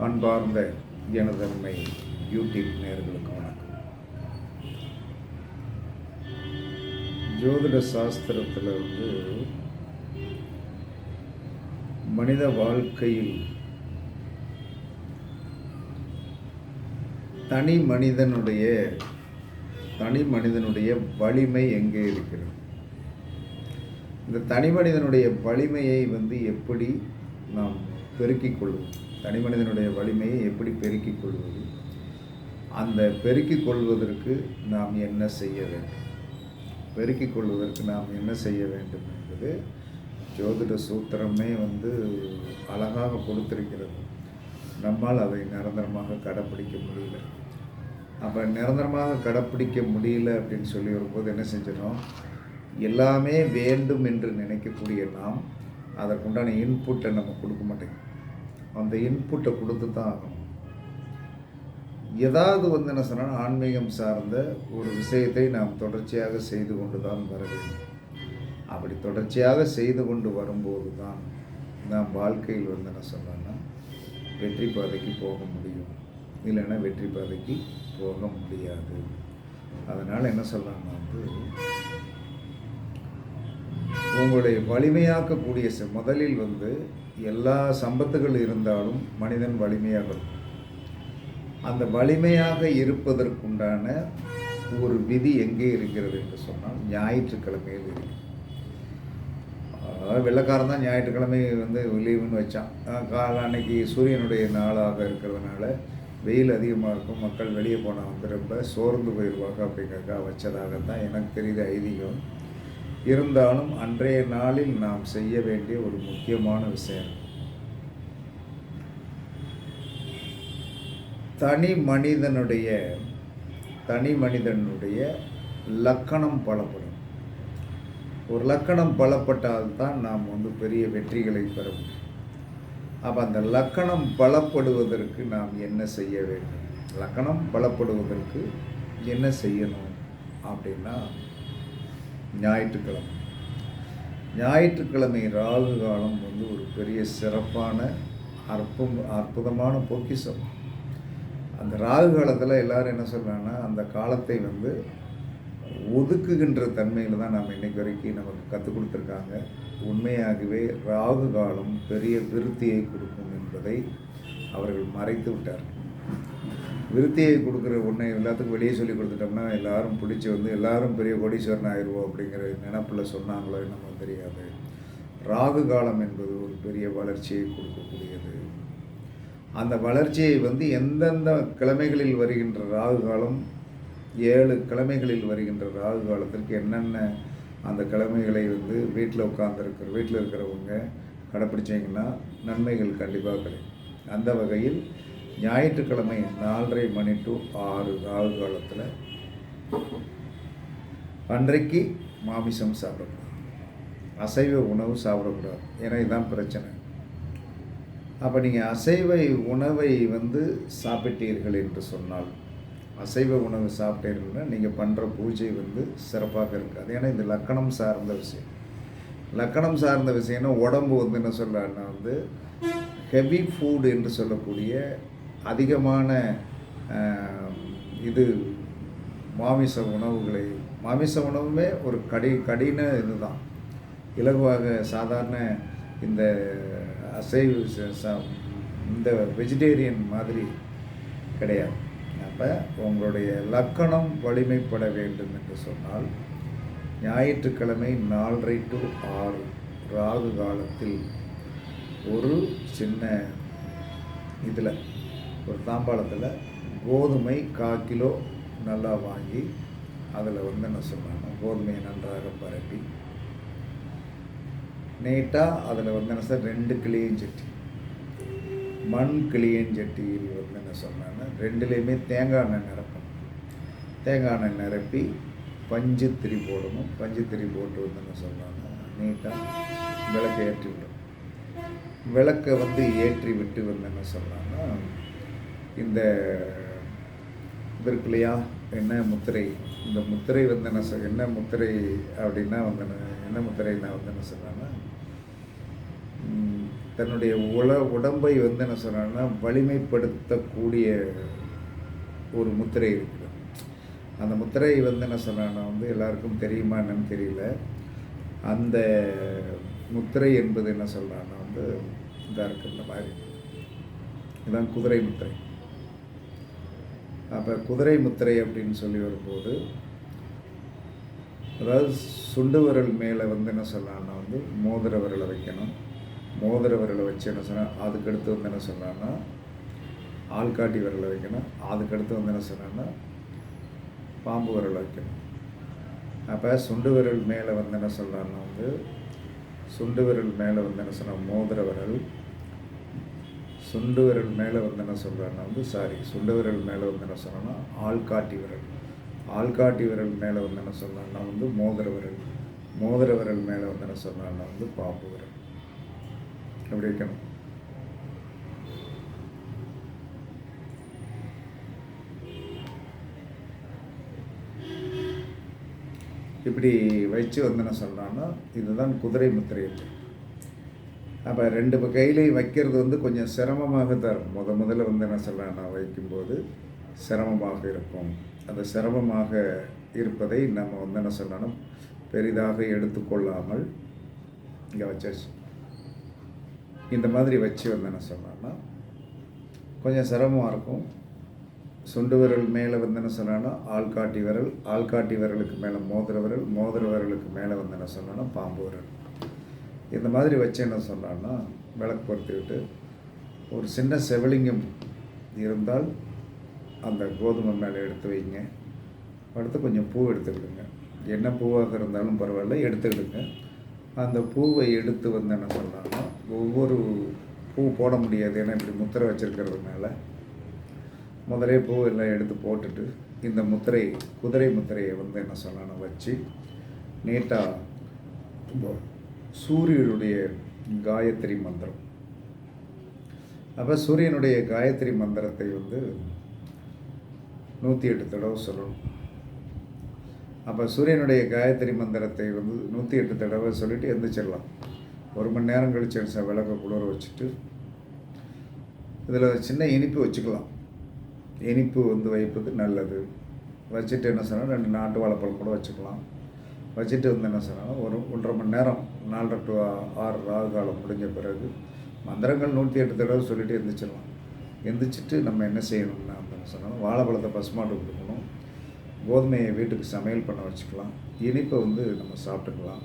அன்பார்ந்த ஜனதன்மை யூடியூப் நேர்களுக்கு வணக்கம். ஜோதிட சாஸ்திரத்தில் வந்து மனித வாழ்க்கையில் தனி மனிதனுடைய தனி மனிதனுடைய வலிமை எங்கே இருக்கிறது? இந்த தனி மனிதனுடைய வலிமையை வந்து எப்படி நாம் பெருக்கிக் கொள்வோம்? தனி மனிதனுடைய வலிமையை எப்படி பெருக்கிக் கொள்வது? அந்த பெருக்கிக் கொள்வதற்கு நாம் என்ன செய்ய வேண்டும்? பெருக்கிக் கொள்வதற்கு நாம் என்ன செய்ய வேண்டும் என்பது ஜோதிட சூத்திரமே வந்து அழகாக கொடுத்திருக்கிறது. நம்மால் அதை நிரந்தரமாக கடைப்பிடிக்க முடியல. அப்போ நிரந்தரமாக கடைப்பிடிக்க முடியல அப்படின்னு சொல்லி வரும்போது என்ன செஞ்சிடும் எல்லாமே வேண்டும் என்று நினைக்கக்கூடிய நாம் அதற்குண்டான இன்புட்டை நம்ம கொடுக்க மாட்டேங்குது. அந்த இன்புட்டை கொடுத்து தான் ஆகணும். ஏதாவது வந்து என்ன சொன்னால் ஆன்மீகம் சார்ந்த ஒரு விஷயத்தை நாம் தொடர்ச்சியாக செய்து கொண்டு தான் வர வேண்டும். அப்படி தொடர்ச்சியாக செய்து கொண்டு வரும்போது தான் நாம் வாழ்க்கையில் வந்து என்ன சொன்னோன்னா வெற்றி பாதைக்கு போக முடியும். இல்லைன்னா வெற்றி பாதைக்கு போக முடியாது. அதனால் என்ன சொல்லலாம்னா வந்து உங்களுடைய வலிமையாக்கக்கூடிய முதலில் வந்து எல்லா சம்பத்துகள் இருந்தாலும் மனிதன் வலிமையாக இருக்கும். அந்த வலிமையாக இருப்பதற்குண்டான ஒரு விதி எங்கே இருக்கிறது என்று சொன்னால் ஞாயிற்றுக்கிழமையில் இருக்கு. அதாவது வெள்ளக்காரன் தான் ஞாயிற்றுக்கிழமை வந்து லீவுன்னு வச்சான். கால அன்னைக்கு சூரியனுடைய நாளாக இருக்கிறதுனால வெயில் அதிகமாக இருக்கும். மக்கள் வெளியே போனால் வந்து ரொம்ப சோர்ந்து போயிடுவாங்க அப்படிங்கிறதுக்காக வச்சதாக தான் எனக்கு தெரியுது ஐதீகம். இருந்தாலும் அன்றைய நாளில் நாம் செய்ய வேண்டிய ஒரு முக்கியமான விஷயம். தனி மனிதனுடைய தனி மனிதனுடைய லக்கணம் பலப்படும். ஒரு லக்கணம் பலப்பட்டால் தான் நாம் வந்து பெரிய வெற்றிகளை பெற முடியும். அப்போ அந்த லக்கணம் பலப்படுவதற்கு நாம் என்ன செய்ய வேண்டும்? லக்கணம் பலப்படுவதற்கு என்ன செய்யணும் அப்படின்னா ஞாயிற்றுக்கிழமை. ஞாயிற்றுக்கிழமை ராகு காலம் வந்து ஒரு பெரிய சிறப்பான அற்பும் அற்புதமான பொக்கிசம் அந்த ராகு காலத்தில் எல்லோரும் என்ன சொல்கிறாங்கன்னா அந்த காலத்தை வந்து ஒதுக்குகின்ற தன்மையில் தான் நம்ம இன்னைக்கு வரைக்கும் நமக்கு கற்றுக் கொடுத்துருக்காங்க. உண்மையாகவே ராகு காலம் பெரிய விருத்தியை கொடுக்கும் என்பதை அவர்கள் மறைத்து விட்டார் விருத்தியை கொடுக்குற ஒன்றை எல்லாத்துக்கும் வெளியே சொல்லி கொடுத்துட்டோம்னா எல்லாரும் பிடிச்சி வந்து எல்லாரும் பெரிய கோடீஸ்வரன் ஆயிடுவோம் அப்படிங்கிற நினப்பில் சொன்னாங்களோ என்னமோ தெரியாது. ராகு காலம் என்பது ஒரு பெரிய வளர்ச்சியை கொடுக்கக்கூடியது. அந்த வளர்ச்சியை வந்து எந்தெந்த கிழமைகளில் வருகின்ற ராகு காலம் ஏழு கிழமைகளில் வருகின்ற ராகு காலத்திற்கு என்னென்ன அந்த கிழமைகளை வந்து வீட்டில் உட்காந்துருக்கிற வீட்டில் இருக்கிறவங்க கடைப்பிடிச்சிங்கன்னா நன்மைகள் கண்டிப்பாக கிடைக்கும். அந்த வகையில் ஞாயிற்றுக்கிழமை நாலரை மணி டு ஆறு ராகு காலத்தில் அன்றைக்கு மாமிசம் சாப்பிடக்கூடாது. அசைவ உணவு சாப்பிடக்கூடாது. ஏன்னா இதுதான் பிரச்சனை. அப்போ நீங்கள் அசைவ உணவை வந்து சாப்பிட்டீர்கள் என்று சொன்னால் அசைவ உணவு சாப்பிட்டீர்கள்னா நீங்கள் பண்ணுற பூஜை வந்து சிறப்பாக இருக்காது. ஏன்னா இது லக்கணம் சார்ந்த விஷயம். லக்கணம் சார்ந்த விஷயம்னா உடம்பு வந்து என்ன சொல்லலாம்னா வந்து ஹெவி ஃபுட் என்று சொல்லக்கூடிய அதிகமான இது மாமிச உணவுகளை மாமிச உணவுமே ஒரு கடி கடின இதுதான். இலகுவாக சாதாரண இந்த அசைவ இந்த வெஜிடேரியன் மாதிரி கிடையாது. அப்போ உங்களுடைய லக்கணம் வலிமைப்பட வேண்டும் என்று சொன்னால் ஞாயிற்றுக்கிழமை நாலரை டு ஆறு ராகு காலத்தில் ஒரு சின்ன இதில் ஒரு தாம்பாளத்தில் கோதுமை கால் கிலோ நல்லா வாங்கி அதில் வந்து என்ன சொன்னாங்க கோதுமையை நன்றாக பரப்பி. நீட்டாக அதில் வந்து என்ன சார் ரெண்டு கிளியஞ்சட்டி மண் கிளியஞ்சட்டியில் வந்து என்ன சொன்னாங்க ரெண்டுலேயுமே தேங்காய் எண்ணெய் நிரப்பணும். தேங்காய் எண்ணெய் நிரப்பி பஞ்சு திரி போடணும். பஞ்சு திரி போட்டு வந்து என்ன சொன்னாங்க நீட்டாக விளக்கை ஏற்றி விடணும். விளக்கை வந்து ஏற்றி விட்டு வந்து என்ன சொன்னாங்கன்னா இந்த இது இருக்கு இல்லையா என்ன முத்திரை? இந்த முத்திரை வந்து என்ன சொல் என்ன முத்திரை அப்படின்னா வந்து என்ன- என்ன முத்திரை நான் வந்து என்ன சொல்கிறேன்னா தன்னுடைய உல உடம்பை வந்து என்ன சொல்கிறேன்னா வலிமைப்படுத்தக்கூடிய ஒரு முத்திரை இருக்குது. அந்த முத்திரை வந்து என்ன சொல்கிறேன்னா வந்து எல்லாருக்கும் தெரியுமா என்னன்னு தெரியல. அந்த முத்திரை என்பது என்ன சொல்கிறான்னா வந்து இதாக இருக்குது இந்த மாதிரி. இதுதான் குதிரை முத்திரை. அப்போ குதிரை முத்திரை அப்படின்னு சொல்லி வரும்போது அதாவது சுண்டு விரல் மேலே வந்து என்ன சொல்லலாம்னா வந்து மோதிர விரலை வைக்கணும். மோதிர விரலை வச்சு என்ன சொன்னால் அதுக்கடுத்து வந்து என்ன சொன்னான்னா ஆள்காட்டி விரலை வைக்கணும். அதுக்கடுத்து வந்து என்ன சொன்னான்னா பாம்பு விரலை வைக்கணும். அப்போ சுண்டு விரல் மேலே வந்து என்ன சொல்கிறான்னா வந்து சுண்டு விரல் மேலே வந்து என்ன சொன்னால் மோதிர விரல் சுண்டு விரல் மேலே வந்து என்ன சொல்கிறான்னா வந்து சாரி சுண்டு விரல் மேலே வந்து என்ன சொன்னோன்னா ஆள்காட்டி விரல். ஆள்காட்டி விரல் மேலே வந்து என்ன சொல்கிறேன்னா வந்து மோதிர விரல். மோதிர விரல் மேலே வந்து என்ன சொல்கிறேன்னா வந்து பாம்பு விரல். எப்படி வைக்கணும் இப்படி வச்சு வந்து என்ன சொல்கிறான்னா இதுதான் குதிரை முத்திரை அப்போ ரெண்டு கையிலையும் வைக்கிறது வந்து கொஞ்சம் சிரமமாக தான் முத முதல்ல வந்து என்ன சொல்கிறேன்னா வைக்கும்போது சிரமமாக இருக்கும். அந்த சிரமமாக இருப்பதை நம்ம வந்து என்ன சொல்லணும் பெரிதாக எடுத்துக்கொள்ளாமல் இங்கே வச்சாச்சு. இந்த மாதிரி வச்சு வந்து என்ன சொல்லலாம்னா கொஞ்சம் சிரமமாக இருக்கும். சுண்டு விரல் மேலே வந்து என்ன சொன்னான்னா ஆள்காட்டி விரல் ஆள்காட்டி விரலுக்கு மேலே மோதிர விரல் மோதிர விரலுக்கு மேலே வந்து என்ன சொன்னான்னா பாம்பு விரல். இந்த மாதிரி வச்சு என்ன சொன்னான்னா விளக்கு பொறுத்துக்கிட்டு ஒரு சின்ன செவலிங்கம் இருந்தால் அந்த கோதுமை மேலே எடுத்து வைங்க. அடுத்து கொஞ்சம் பூ எடுத்துக்கிடுங்க. என்ன பூவாக இருந்தாலும் பரவாயில்ல எடுத்துக்கிடுங்க. அந்த பூவை எடுத்து வந்து என்ன சொன்னாங்கன்னா ஒவ்வொரு பூ போட முடியாது. ஏன்னா இப்படி முத்திரை வச்சுருக்கிறதுனால. முதலே பூ எல்லாம் எடுத்து போட்டுட்டு இந்த முத்திரை குதிரை முத்திரையை வந்து என்ன சொன்னான்னு வச்சு நீட்டாக சூரியனுடைய காயத்ரி மந்திரம். அப்போ சூரியனுடைய காயத்ரி மந்திரத்தை வந்து நூற்றி எட்டு தடவை சொல்லணும். அப்போ சூரியனுடைய காயத்ரி மந்திரத்தை வந்து நூற்றி எட்டு தடவை சொல்லிவிட்டு எந்திரிச்சிடலாம். ஒரு மணி நேரம் கழிச்சு விளக்க குளிர வச்சுட்டு இதில் சின்ன இனிப்பு வச்சுக்கலாம். இனிப்பு வந்து வைப்பது நல்லது. வச்சுட்டு என்ன சொன்னால் ரெண்டு நாட்டு வாழைப்பழம் கூட வச்சுக்கலாம். வச்சுட்டு வந்து என்ன சொன்னாலும் ஒரு ஒன்றரை மணி நேரம் நாலரை டு ஆறு ராகு காலம் முடிஞ்ச பிறகு மந்திரங்கள் நூற்றி எட்டு தடவை சொல்லிட்டு எந்திரிச்சிடலாம். எந்திரிச்சிட்டு நம்ம என்ன செய்யணும்னா அப்படின்னு சொன்னாலும் வாழைப்பழத்தை பசுமாட்டு கொடுக்கணும். கோதுமையை வீட்டுக்கு சமையல் பண்ண வச்சுக்கலாம். இனிப்பை வந்து நம்ம சாப்பிட்டுக்கலாம்.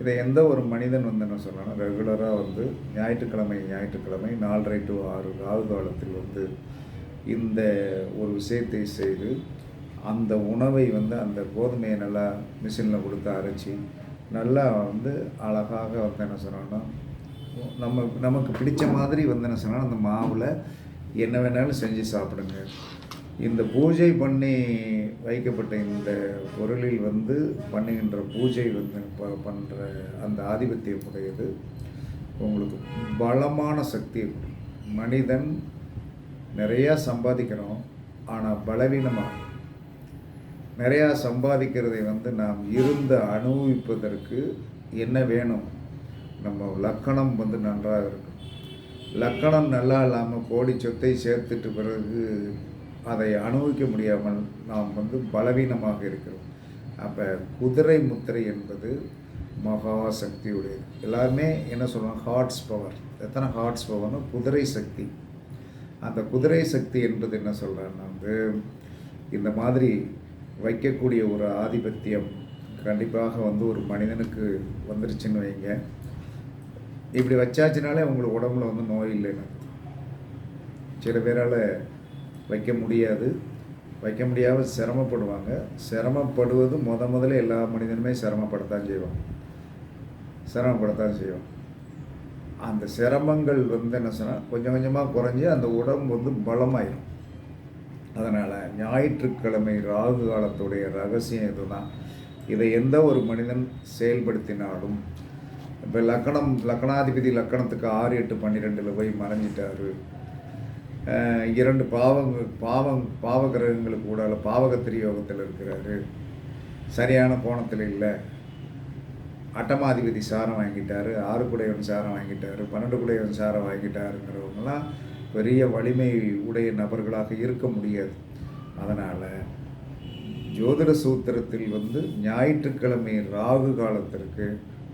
இதை எந்த ஒரு மனிதன் வந்து என்ன சொன்னாலும் ரெகுலராக வந்து ஞாயிற்றுக்கிழமை ஞாயிற்றுக்கிழமை நாலரை டு ஆறு ராகு காலத்தில் வந்து இந்த ஒரு விஷயத்தை செய்து அந்த உணவை வந்து அந்த கோதுமையை நல்லா மிஷினில் கொடுத்து அரைச்சி நல்லா வந்து அழகாக வந்து என்ன சொன்னோன்னா நம்ம நமக்கு பிடிச்ச மாதிரி வந்து என்ன சொன்னால் அந்த மாவில் என்ன வேணாலும் செஞ்சு சாப்பிடுங்க. இந்த பூஜை பண்ணி வைக்கப்பட்ட இந்த பொருளில் வந்து பண்ணுகின்ற பூஜை வந்து ப- பண்ணுற அந்த ஆதிபத்தியம் உடையது. உங்களுக்கு பலமான சக்தி மனிதன் நிறையா சம்பாதிக்கிறோம் ஆனால் பலவீனமாக நிறையா சம்பாதிக்கிறதை வந்து நாம் இருந்த அனுபவிப்பதற்கு என்ன வேணும்? நம்ம லக்கணம் வந்து நன்றாக இருக்கும். லக்கணம் நல்லா இல்லாமல் கோடி சொத்தை சேர்த்துட்டு பிறகு அதை அனுபவிக்க முடியாமல் நாம் வந்து பலவீனமாக இருக்கிறோம். அப்போ குதிரை முத்திரை என்பது மகா சக்தியுடையது. எல்லாருமே என்ன சொல்லுவாங்க ஹார்ட்ஸ் பவர் எத்தனை ஹார்ட்ஸ் பவர்னு குதிரை சக்தி. அந்த குதிரை சக்தி என்பது என்ன சொல்கிறேன்னா வந்து இந்த மாதிரி வைக்கக்கூடிய ஒரு ஆதிபத்தியம் கண்டிப்பாக வந்து ஒரு மனிதனுக்கு வந்துருச்சுன்னு வைங்க. இப்படி வச்சாச்சுனாலே உங்களுக்கு உடம்புல வந்து நோய் இல்லைன்னு சில பேரால் வைக்க முடியாது. வைக்க முடியாமல் சிரமப்படுவாங்க. சிரமப்படுவது முத முதல்ல எல்லா மனிதனுமே சிரமப்படத்தான் செய்வோம் சிரமப்படத்தான் செய்வோம் அந்த சிரமங்கள் வந்து என்ன சொன்னால் கொஞ்சம் கொஞ்சமாக குறைஞ்சி அந்த உடம்பு வந்து பலமாயிடும் அதனால் ஞாயிற்றுக்கிழமை ராகு காலத்துடைய ரகசியம் இதுதான் இதை எந்த ஒரு மனிதன் செயல்படுத்தினாலும் இப்போ லக்கணம் லக்கணாதிபதி லக்கணத்துக்கு ஆறு எட்டு பன்னிரெண்டில் போய் மறைஞ்சிட்டார். இரண்டு பாவங்க பாவம் பாவ கிரகங்களுக்கு கூட பாவகத்திரி யோகத்தில் இருக்கிறாரு. சரியான கோணத்தில் இல்லை. அட்டமாதிபதி சாரம் வாங்கிட்டார் ஆறு குடையவன் சாரம் வாங்கிட்டார் பன்னெண்டு குடையவன் சாரம் வாங்கிட்டாருங்கிறவங்களாம் பெரிய வலிமை உடைய நபர்களாக இருக்க முடியாது. அதனால் ஜோதிட சூத்திரத்தில் வந்து ஞாயிற்றுக்கிழமை ராகு காலத்திற்கு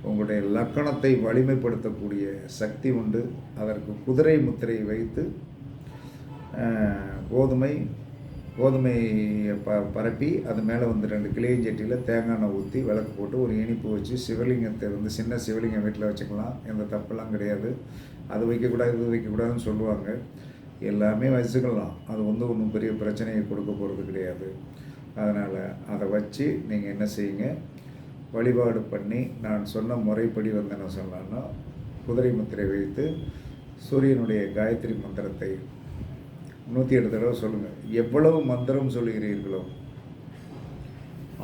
உங்களுடைய லக்கணத்தை வலிமைப்படுத்தக்கூடிய சக்தி உண்டு. அதற்கு குதிரை முத்திரை வைத்து கோதுமை கோதுமையை ப பரப்பி அது மேலே வந்து ரெண்டு கிளியஞ்சட்டியில் தேங்காய் எண்ணெய் ஊற்றி விளக்கு போட்டு ஒரு இனிப்பு வச்சு சிவலிங்கத்தை வந்து சின்ன சிவலிங்கம் வீட்டில் வச்சுக்கலாம். எந்த தப்பெல்லாம் கிடையாது. அது வைக்கக்கூடாது இது வைக்கக்கூடாதுன்னு சொல்லுவாங்க. எல்லாமே வச்சுக்கலாம் அது வந்து ஒன்றும் பெரிய பிரச்சனையை கொடுக்க போகிறது கிடையாது. அதனால் அதை வச்சு நீங்கள் என்ன செய்யுங்க? வழிபாடு பண்ணி நான் சொன்ன முறைப்படி வந்து என்ன சொல்லலாம்னா குதிரை முத்திரை வைத்து சூரியனுடைய காயத்ரி மந்திரத்தை நூற்றி எட்டு தடவை சொல்லுங்கள் எவ்வளவு மந்திரம் சொல்லுகிறீர்களோ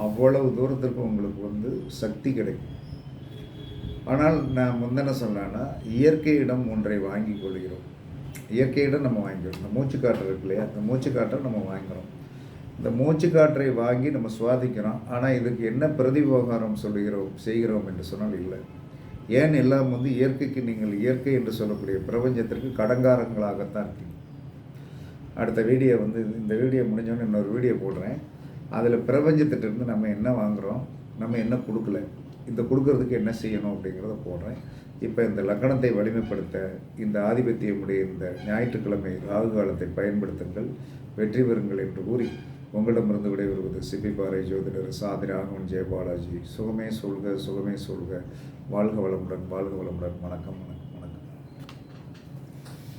அவ்வளவு தூரத்திற்கு உங்களுக்கு வந்து சக்தி கிடைக்கும். ஆனால் நான் வந்து என்ன இயற்கையிடம் ஒன்றை வாங்கி கொள்கிறோம். இயற்கையிடம் நம்ம வாங்கிக்கிறோம். இந்த மூச்சு காற்று இருக்கு இல்லையா? அந்த மூச்சு காற்றை நம்ம வாங்குகிறோம் இந்த மூச்சு காற்றை வாங்கி நம்ம சுவாதிக்கிறோம் ஆனால் இதுக்கு என்ன பிரதிபோகாரம் சொல்லுகிறோம் செய்கிறோம் என்று சொன்னால் இல்லை. ஏன் எல்லாம் வந்து இயற்கைக்கு நீங்கள் இயற்கை என்று சொல்லக்கூடிய பிரபஞ்சத்திற்கு கடங்காரங்களாகத்தான் இருக்கீங்க? அடுத்த வீடியோ வந்து இந்த வீடியோ முடிஞ்சோன்னு இன்னொரு வீடியோ போடுறேன். அதில் பிரபஞ்சத்திட்டிருந்து நம்ம என்ன வாங்குகிறோம் நம்ம என்ன கொடுக்கல? இந்த கொடுக்கறதுக்கு என்ன செய்யணும் அப்படிங்கிறத போடுறேன். இப்போ இந்த லக்கணத்தை வலிமைப்படுத்த இந்த ஆதிபத்தியமுடைய இந்த ஞாயிற்றுக்கிழமை ராகு காலத்தை பயன்படுத்துங்கள். வெற்றி பெறுங்கள் என்று கூறி உங்களிடமிருந்து விடைபெறுவது சிப்பிப்பாறை ஜோதிடர் சாதி ராகவன் ஜெயபாலாஜி. சுகமே சொல்க சுகமே சொல்க. வாழ்க வளமுடன் வாழ்க வளமுடன். வணக்கம் வணக்கம்.